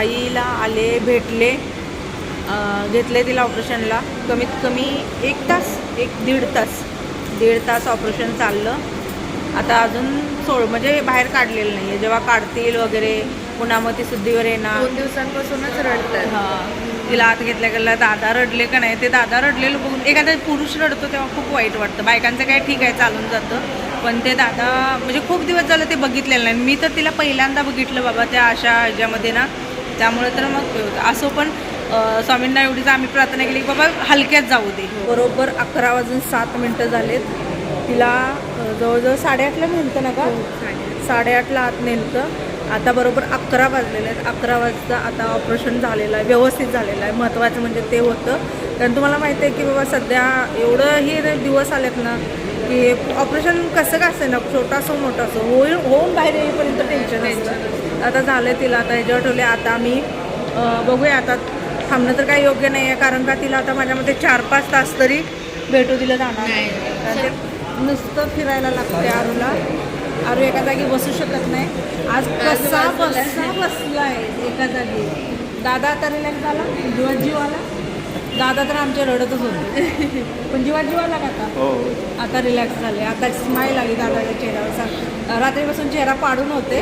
आईला आले भेटले घेतले तिला ऑपरेशनला. कमीत कमी एक तास एक दीड तास. दीड तास ऑपरेशन चाललं. आता अजून सोड म्हणजे बाहेर काढलेलं नाही आहे जेव्हा काढतील वगैरे पुन्हा मग ती सुद्धीवर येणार. दोन दिवसांपासूनच रडतात हा. तिला आत घेतल्या गेला दादा रडले का नाही? ते दादा रडलेलं बघून एखादा पुरुष रडतो तेव्हा खूप वाईट वाटतं. बायकांचं काय ठीक आहे चालून जातं. पण ते दादा म्हणजे खूप दिवस झालं ते बघितलेलं नाही. मी तर तिला पहिल्यांदा बघितलं बाबा त्या अशा ह्याच्यामध्ये ना. त्यामुळे तर मग असो पण स्वामींना एवढीच आम्ही प्रार्थना केली की बाबा हलक्यात जाऊ दे. बरोबर अकरा वाजून सात मिनटं झालेत. तिला जवळजवळ साडेआठला नेलतं ना का साडेआठला आत नेलतं. आता बरोबर अकरा वाजलेले आहेत. अकरा वाजता आता ऑपरेशन झालेलं आहे व्यवस्थित झालेलं आहे. महत्त्वाचं म्हणजे ते होतं. कारण तुम्हाला माहिती आहे की बाबा सध्या एवढं हे दिवस आलेत ना की ऑपरेशन कसं का असेल ना छोटा असो मोठा असो होईल होऊन बाहेर येईपर्यंत टेन्शन असतं. आता झालं तिला आता ह्याच्यावर ठेवले आता आम्ही बघूया आता. थांबणं तर काही योग्य नाही आहे कारण का तिला आता माझ्यामध्ये चार पाच तास तरी भेटू दिलं जाणार नाही. नुसतं फिरायला लागते आरूला. आरू एका जागी बसू शकत नाही. आज कसा बसा बसलाय एका जागी. दादा आता रिलॅक्स झाला जीवात जीव आला. दादा तर आमच्या रडतच होते. पण जीवात जीव आला का आता? हो. आता रिलॅक्स झाले. आता स्माईल आली दादाच्या चेहऱ्यावर रात्रीपासून चेहरा पाडून होते.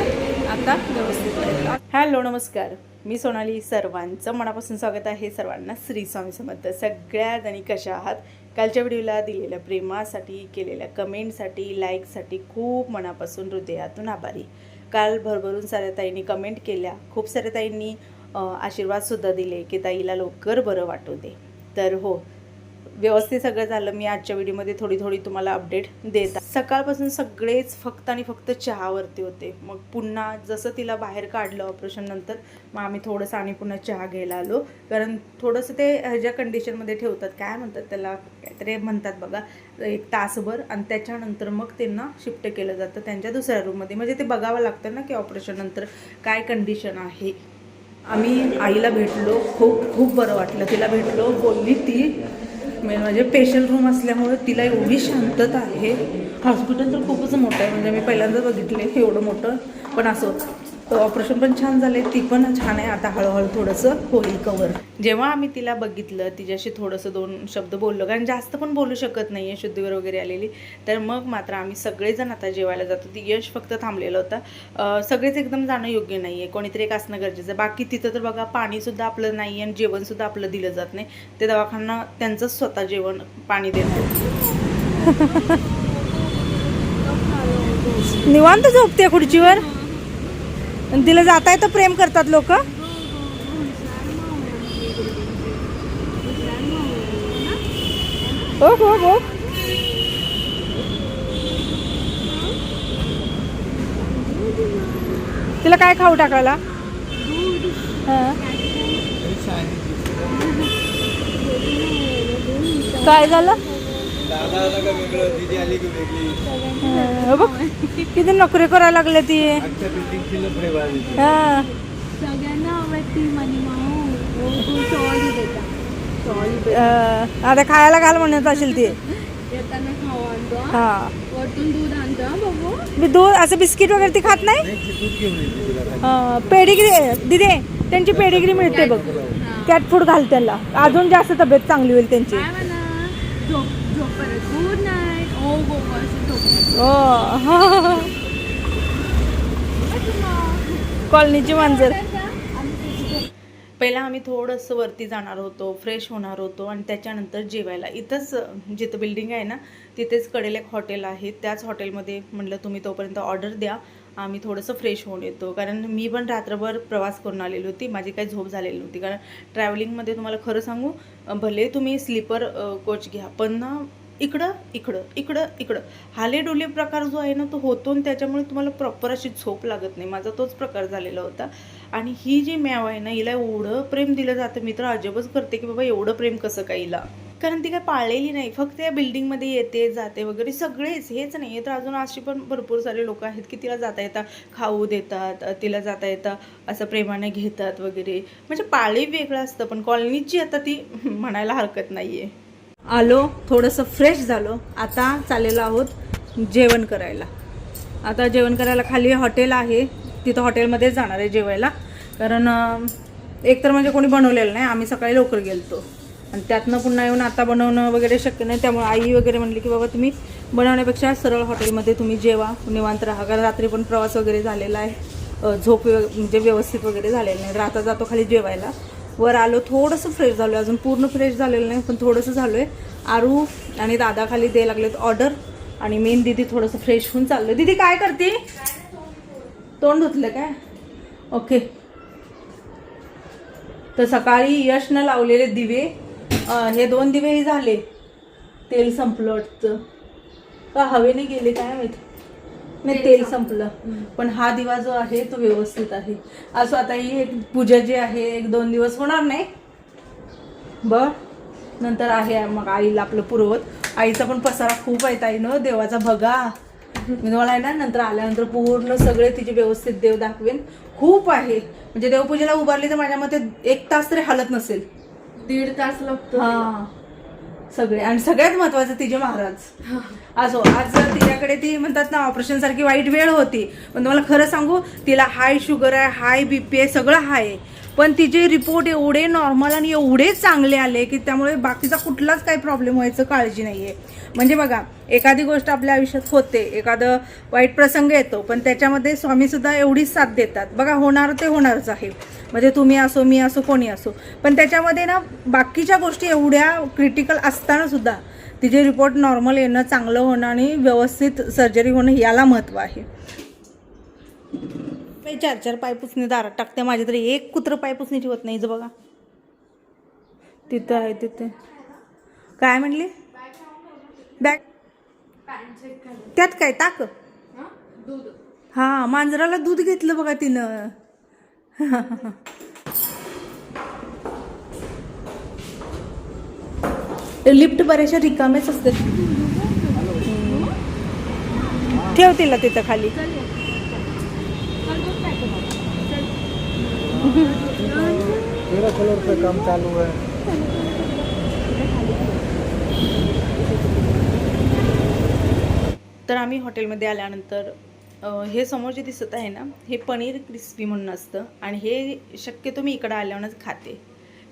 आता व्यवस्थित हॅलो नमस्कार. मी सोनाली सर्वांचं मनापासून स्वागत आहे सर्वांना श्री स्वामी समर्थ. सगळ्या जणी कशा आहात? कालच्या व्हिडिओला दिलेल्या प्रेमासाठी केलेल्या कमेंटसाठी लाईकसाठी खूप मनापासून हृदयातून आभारी. काल भरभरून साऱ्या ताईंनी कमेंट केल्या. खूप साऱ्या ताईंनी आशीर्वादसुद्धा दिले की ताईला लवकर बरं वाटू दे. तर हो व्यवस्थित सगळं झालं. मी आजच्या व्हिडिओमध्ये थोडी थोडी तुम्हाला अपडेट देत सकाळपासून सगळेच फक्त आणि फक्त चहावरती होते. मग पुन्हा जसं तिला बाहेर काढलं ऑपरेशननंतर मग आम्ही थोडंसं आणि पुन्हा चहा घ्यायला आलो. कारण थोडंसं ते ह्याच्या कंडिशनमध्ये ठेवतात. काय म्हणतात त्याला? काहीतरी म्हणतात बघा एक तासभर आणि त्याच्यानंतर मग त्यांना शिफ्ट केलं जातं त्यांच्या दुसऱ्या रूममध्ये म्हणजे ते बघावं लागतं ना की ऑपरेशननंतर काय कंडिशन आहे. आम्ही आईला भेटलो. खूप खूप बरं वाटलं तिला भेटलो. बोलली ती म्हणजे स्पेशल रूम असल्यामुळे तिला एवढी शांतता आहे. हॉस्पिटल तर खूपच मोठं आहे. म्हणजे मी पहिल्यांदा बघितले एवढं मोठं पण असं. ऑपरेशन पण छान झाले ती पण छान आहे. आता हळूहळू थोडंसं होईल कवर जेव्हा आम्ही तिला बघितलं तिच्याशी थोडंसं दोन शब्द बोललो कारण जास्त पण बोलू शकत नाही आहे शुद्धीवर वगैरे आलेली. तर मग मात्र आम्ही सगळेजण आता जेवायला जातो. ती यश फक्त थांबलेलं होता. सगळेच एकदम जाणं योग्य नाही आहे कोणीतरी एक असणं गरजेचं आहे. बाकी तिथं तर बघा पाणीसुद्धा आपलं नाही आहे आणि जेवणसुद्धा आपलं दिलं जात नाही. ते दवाखाना त्यांचंच स्वतः जेवण पाणी देणार. निवांत झोपते खुर्चीवर? आणि तिला जाता येतं प्रेम करतात लोक? हो हो हो. तिला काय खाऊ टाकायला? काय झालं? बघ किती नोकरी करायला लागले ती. हा. सगळ्यांना आवडती आता खायला घाल म्हणत असेल ती. हा. हा. मी दूध असं बिस्किट वगैरे ती खात नाही. हा, पेडिग्री दिदे त्यांची पेडिग्री मिळते बघ. कॅट फूड घाल त्याला. अजून जास्त तब्येत चांगली होईल त्यांची. झोप झोप परत गुड नाईट ओ झोप हो कॉलनीची मांजर पहिला आम्ही थोडंसं वरती जाणार होतो फ्रेश होणार होतो आणि त्याच्यानंतर जेवायला. इथंच जिथं बिल्डिंग आहे ना तिथेच कडेल एक हॉटेल आहे. त्याच हॉटेलमध्ये म्हटलं तुम्ही तोपर्यंत ऑर्डर द्या. आम्ही थोडंसं फ्रेश होऊन येतो. कारण मी पण रात्रभर प्रवास करून आलेली होती. माझी काही झोप झालेली नव्हती. कारण ट्रॅव्हलिंगमध्ये तुम्हाला खरं सांगू भले तुम्ही स्लीपर कोच घ्या पण ना इकडं इकडं इकडं इकडं. हालेडोले प्रकार जो आहे ना तो होतो आणि त्याच्यामुळे तुम्हाला प्रॉपर अशी झोप लागत नाही. माझा तोच प्रकार झालेला होता. आणि ही जी मॅव आहे ना हिला एवढं प्रेम दिलं जातं. मी तर अजबच करते की बाबा एवढं प्रेम कसं काय हिला? कारण ती काय पाळलेली नाही. फक्त या बिल्डिंगमध्ये येते जाते वगैरे सगळेच. हेच नाही. आहे तर अजून अशी पण भरपूर सारे लोक आहेत की तिला जाता येता खाऊ देतात तिला जाता येता असं प्रेमाने घेतात वगैरे. म्हणजे पाळी वेगळं असतं पण कॉलनीची आता ती म्हणायला हरकत नाही आहे आलो थोडंसं फ्रेश झालो. आता चाललेलो आहोत जेवण करायला. आता जेवण करायला खाली हॉटेल आहे. तिथं हॉटेलमध्येच जाणार आहे जेवायला. कारण एकतर म्हणजे कोणी बनवलेलं नाही. आम्ही सकाळी लवकर गेलतो. आणि त्यातनं पुन्हा येऊन आता बनवणं वगैरे शक्य नाही. त्यामुळे आई वगैरे म्हणली की बाबा तुम्ही बनवण्यापेक्षा सरळ हॉटेलमध्ये तुम्ही जेवा निवांत राहा. कारण रात्री पण प्रवास वगैरे झालेला आहे. झोप म्हणजे व्यवस्थित वगैरे झालेलं नाही. राहता जातो खाली जेवायला. वर आलो थोडंसं फ्रेश झालो अजून पूर्ण फ्रेश झालेलं नाही पण थोडंसं झालो आहे आरू आणि दादा खाली द्यायला लागलेत ऑर्डर. आणि मेन दिदी थोडंसं फ्रेश होऊन चाललं दिदी काय करते? तोंड धुतलं काय? ओके. तर सकाळी यशनं लावलेले दिवे हे दोन दिवेही झाले. तेल संपलं का हवेने गेले काय माहीत? नाही तेल संपलं. पण हा दिवा जो आहे तो व्यवस्थित आहे. असं आता ही एक पूजा जी आहे एक दोन दिवस होणार नाही. बर. नंतर आहे मग आईला आपलं पुरवत. आईचा पण पसारा खूप आहे ताईनं देवाचा बघा मी तुम्हाला आहे ना नंतर आल्यानंतर पूर्ण सगळे तिचे व्यवस्थित देव दाखवेन. खूप आहे. म्हणजे देवपूजेला उभारली तर माझ्या मते एक तास तरी हलत नसेल. दीड तास लागतो. हा. सगळे. आणि सगळ्यात महत्वाचं तिचे महाराज. असो आज तिच्याकडे ती म्हणतात ना ऑपरेशन सारखी वाईट वेळ होती. पण तुम्हाला खरं सांगू तिला हाय शुगर आहे हाय बीपी आहे सगळं हाय पण तिचे रिपोर्ट एवढे नॉर्मल आणि एवढे चांगले आले की त्यामुळे बाकीचा कुठलाच काही प्रॉब्लेम व्हायचं काळजी नाही आहे म्हणजे बघा एखादी गोष्ट आपल्या आयुष्यात होते एखादं वाईट प्रसंग येतो पण त्याच्यामध्ये स्वामीसुद्धा एवढीच साथ देतात. बघा होणार ते होणारच आहे. म्हणजे तुम्ही असो मी असो कोणी असो. पण त्याच्यामध्ये ना बाकीच्या गोष्टी एवढ्या क्रिटिकल असतानासुद्धा तिचे रिपोर्ट नॉर्मल येणं चांगलं होणं आणि व्यवस्थित सर्जरी होणं याला महत्त्व आहे. काही चार चार पायपुसणी दारात टाकते माझे तरी. एक कुत्र पुसण्याची होत नाही बघा. तिथं आहे तिथे. काय म्हणली? बॅग. त्यात काय? टाक हा मांजराला दूध घेतलं बघा तिनं. लिफ्ट बऱ्याचशा रिकामेच असते ठेव तिला तिथं खाली. तेरह कलर पे काम चालू है। तर आम्ही हॉटेलमध्ये आल्यानंतर हे समोर जे दिसत आहे ना हे पनीर क्रिस्पी म्हणून असतं. आणि हे शक्यतो मी इकडं आल्यावरच खाते.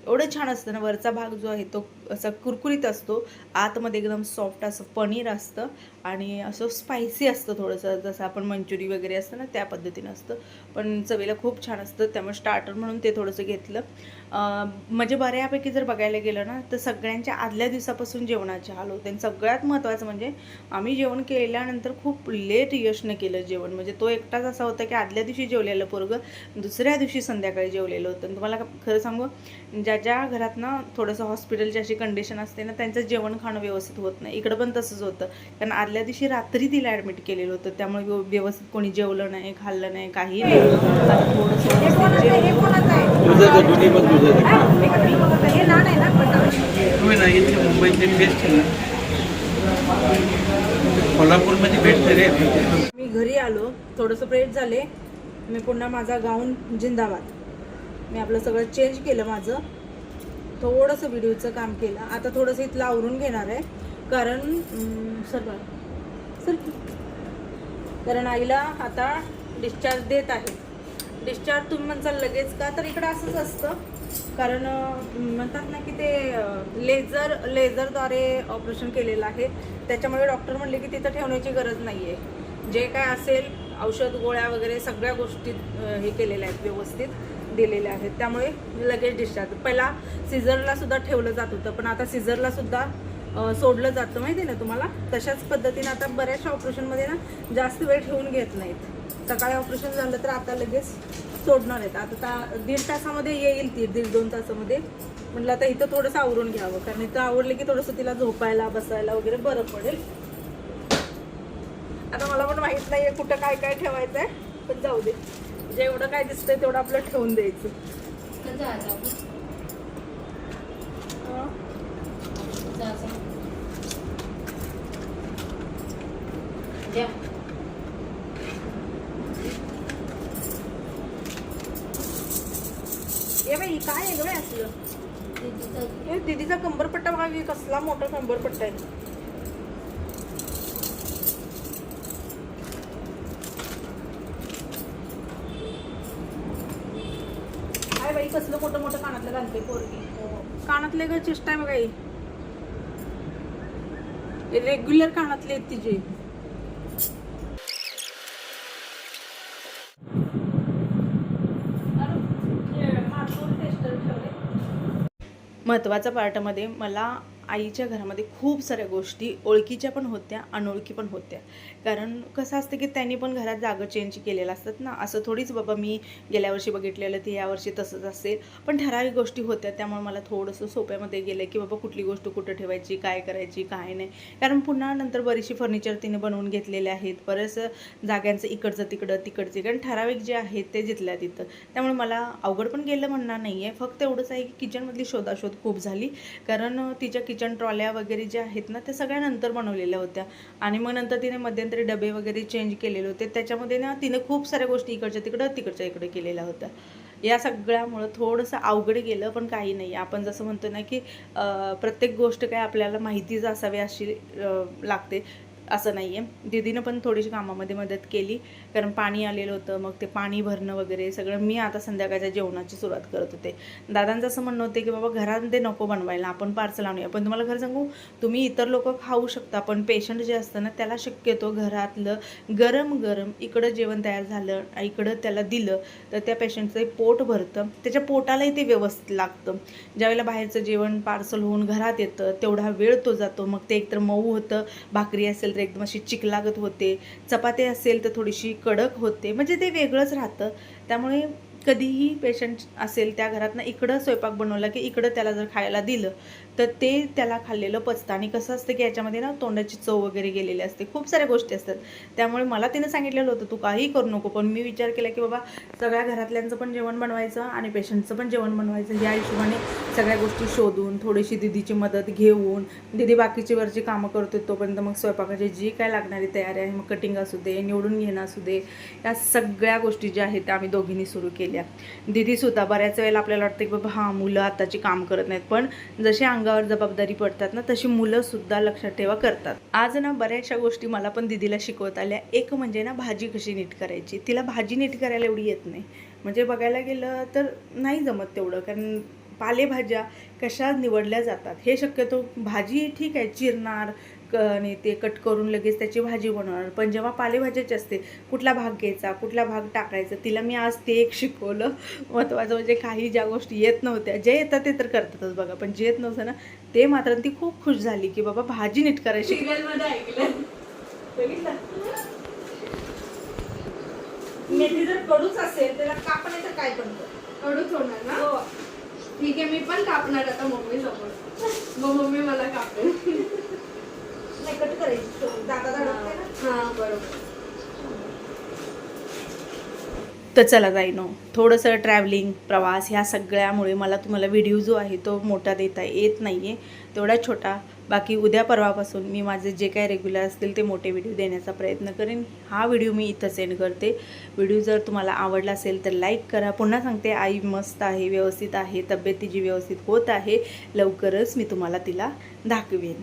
एवढं छान असतं ना वरचा भाग जो आहे तो असा कुरकुरीत असतो. आतमध्ये एकदम सॉफ्ट असं पनीर असतं आणि असं स्पायसी असतं थोडंसं. जसं आपण मंचुरी वगैरे असतं ना त्या पद्धतीनं असतं. पण चवीला खूप छान असतं. त्यामुळे स्टार्टर म्हणून ते थोडंसं घेतलं. म्हणजे बऱ्यापैकी जर बघायला गेलं ना तर सगळ्यांच्या आदल्या दिवसापासून जेवणाचे हाल होते. आणि सगळ्यात महत्त्वाचं म्हणजे आम्ही जेवण केल्यानंतर खूप लेट यशनं केलं जेवण. म्हणजे तो एकटाच असा होता की आदल्या दिवशी जेवलेलं पोरगं दुसऱ्या दिवशी संध्याकाळी जेवलेलं होतं. तुम्हाला खरं सांगू ज्या ज्या घरात ना थोडंसं हॉस्पिटलच्या अशी कंडिशन असते ना त्यांचं जेवण खाणं व्यवस्थित होत नाही. इकडं पण तसंच होतं. कारण आदल्या दिवशी रात्री तिला ॲडमिट केलेलं होतं. त्यामुळे व्यव- व्यवस्थित कोणी जेवलं नाही खाल्लं नाही काही नाही. हे मी घरी आलो. थोडंसं फ्रेश झाले. मी पुन्हा माझा गाऊन जिंदाबाद. मी आपलं सगळं चेंज केलं माझं. थोडंसं व्हिडिओचं काम केलं. आता थोडंसं इथलं आवरून घेणार आहे. कारण सर सर. कारण आईला आता डिस्चार्ज देत आहे. डिस्चार्ज तुम्ही म्हणसाल लगेच का? तर इकडं असंच असतं. कारण म्हणतात ना की ते लेझर लेझरद्वारे ऑपरेशन केलेलं आहे. त्याच्यामुळे डॉक्टर म्हणले की तिथं ठेवण्याची गरज नाही आहे जे काय असेल औषध गोळ्या वगैरे सगळ्या गोष्टी हे केलेल्या आहेत व्यवस्थित दिलेल्या आहेत. त्यामुळे लगेच डिस्चार्ज पहिला सिझरला सुद्धा ठेवलं जात होतं पण आता सिझरला सुद्धा सोडलं जातं. माहिती आहे ना तुम्हाला? तशाच पद्धतीने आता बऱ्याचशा ऑपरेशनमध्ये ना जास्त वेळ ठेवून घेत नाहीत. सकाळी ऑपरेशन झालं तर आता लगेच सोडणार आहेत. आता ता दीड तासामध्ये येईल ती दीड दोन तासामध्ये. म्हटलं आता इथं थोडंसं आवरून घ्यावं कारण इथं आवरलं की थोडंसं तिला झोपायला बसायला वगैरे बरं पडेल. आता मला पण माहीत नाहीये कुठं काय काय ठेवायचं आहे पण जाऊ दे. जेवढं काय दिसतंय तेवढं आपलं ठेवून द्यायचं. हं? ए बाई काय आहे ग बाई असलं? दीदीचा कंबरपट्टा बघा कसला मोठा कंबरपट्टा आहे कसलं मोठं मोठं कानातलं घालते पोरगी कानातले का चेष्टा आहे बघा ही. रेग्युलर कानातले आहेत तिचे. महत्त्वाच्या पार्टमध्ये मला आईच्या घरामध्ये खूप साऱ्या गोष्टी ओळखीच्या पण होत्या अनोळखी पण होत्या. कारण कसं असतं की त्यांनी पण घरात जागा चेंज केलेल्या असतात ना. असं थोडीच बाबा मी गेल्या वर्षी बघितलेलं ते यावर्षी तसंच असेल. पण ठराविक गोष्टी होत्या त्यामुळे मला थोडंसं सोप्यामध्ये गेलं की बाबा कुठली गोष्ट कुठं ठेवायची काय करायची काय नाही. कारण पुन्हा नंतर बरीचशी फर्निचर तिने बनवून घेतलेले आहेत. बरेच जाग्यांचं इकडचं तिकडं तिकडचे. कारण ठराविक जे आहेत ते जिथल्या तिथं. त्यामुळे मला अवघड पण गेलं म्हणणार नाही आहे फक्त एवढंच आहे की किचनमधली शोधाशोध खूप झाली. कारण तिच्या किचन किचन ट्रॉल्या वगैरे ज्या आहेत ना त्या सगळ्या नंतर बनवलेल्या होत्या. आणि मग नंतर तिने मध्यंतरी डबे वगैरे चेंज केलेले होते. त्याच्यामध्ये ना तिने खूप साऱ्या गोष्टी इकडच्या तिकडं तिकडच्या इकडे केलेल्या होत्या. या सगळ्यामुळं थोडंसं अवघड गेलं पण काही नाही. आपण जसं म्हणतो ना की प्रत्येक गोष्ट काय आपल्याला माहितीच असावी अशी लागते. असं नाही आहे. दीदीनं पण थोडीशी कामामध्ये मदत केली. कारण पाणी आलेलं होतं मग ते पाणी भरणं वगैरे सगळं मी आता संध्याकाळच्या जेवणाची सुरुवात करत होते. दादांचं असं म्हणणं होते की बाबा घरात ते नको बनवायला आपण पार्सल आणूया. पण तुम्हाला खरं सांगू तुम्ही इतर लोक खाऊ शकता पण पेशंट जे असतं ना त्याला शक्यतो घरातलं गरम गरम इकडं जेवण तयार झालं इकडं त्याला दिलं तर त्या पेशंटचं पोट भरतं. त्याच्या पोटालाही ते व्यवस्थित लागतं. ज्यावेळेला बाहेरचं जेवण पार्सल होऊन घरात येतं तेवढा वेळ तो जातो. मग ते एकतर मऊ होतं भाकरी असेल तर एकदम अशी चिकलागत होते. चपाती असेल तर थोडीशी कडक होते. म्हणजे ते वेगळंच राहतं. त्यामुळे कधीही पेशंट असेल त्या घरात ना इकडं स्वयंपाक बनवला की इकडं त्याला जर खायला दिलं तर ते त्याला खाल्लेलं पचतं. आणि कसं असतं की याच्यामध्ये ना तोंडाची चव वगैरे गेलेली असते. खूप साऱ्या गोष्टी असतात. त्यामुळे मला तिनं सांगितलेलं होतं तू काही करू नको. पण मी विचार केला की बाबा सगळ्या घरातल्यांचं पण जेवण बनवायचं आणि पेशंटचं पण जेवण बनवायचं या हिशोबाने सगळ्या गोष्टी शोधून थोडीशी दिदीची मदत घेऊन दिदी बाकीची वरची कामं करते तोपर्यंत मग स्वयंपाकाची जी काय लागणारी तयारी आहे मग कटिंग असू दे निवडून घेणं असू दे या सगळ्या गोष्टी ज्या आहेत त्या आम्ही दोघींनी सुरू केल्या. दिदीसुद्धा बऱ्याच वेळेला आपल्याला वाटतं की बाबा हां मुलं आताची काम करत नाहीत. पण जसे अंग अंगावर जबाबदारी पडतात ना तशी मुलंसुद्धा लक्षात ठेवा करतात. आज ना बऱ्याचशा गोष्टी मला पण दिदीला शिकवत आल्या. एक म्हणजे ना भाजी कशी नीट करायची? तिला भाजी नीट करायला एवढी येत नाही. म्हणजे बघायला गेलं तर नाही जमत तेवढं कारण पालेभाज्या कशा निवडल्या जातात? हे शक्यतो भाजी ठीक आहे चिरणार क आणि ते कट करून लगेच त्याची भाजी बनवणार. पण जेव्हा पालेभाज्याची असते कुठला भाग घ्यायचा कुठला भाग टाकायचा तिला मी आज ते एक शिकवलं. महत्त्वाचं म्हणजे काही ज्या गोष्टी येत नव्हत्या. जे येतात ते तर करतातच बघा पण जे येत नव्हतं ना ते मात्र ती खूप खुश झाली की बाबा भाजी नीट करायची. मेथी जर कडूच असेल त्याला कापण्याचं काय कर. कडूच होणार ना? हो. ठीक आहे मी पण कापणार आता मम्मी समोर मग मम्मी मला कापेल. नाही कट करायची. ना? हा बरोबर. तर चला जाईनो थोडंसं ट्रॅव्हलिंग प्रवास ह्या सगळ्यामुळे मला तुम्हाला व्हिडिओ जो आहे तो मोठा देता येत नाही आहे तेवढा छोटा. बाकी उद्या परवापासून मी माझे जे काय रेग्युलर असतील ते मोठे व्हिडिओ देण्याचा प्रयत्न करेन. हा व्हिडिओ मी इथं सेंड करते. व्हिडिओ जर तुम्हाला आवडला असेल तर लाईक करा. पुन्हा सांगते आई मस्त आहे व्यवस्थित आहे तब्येत तिची व्यवस्थित होत आहे. लवकरच मी तुम्हाला तिला दाखवेन.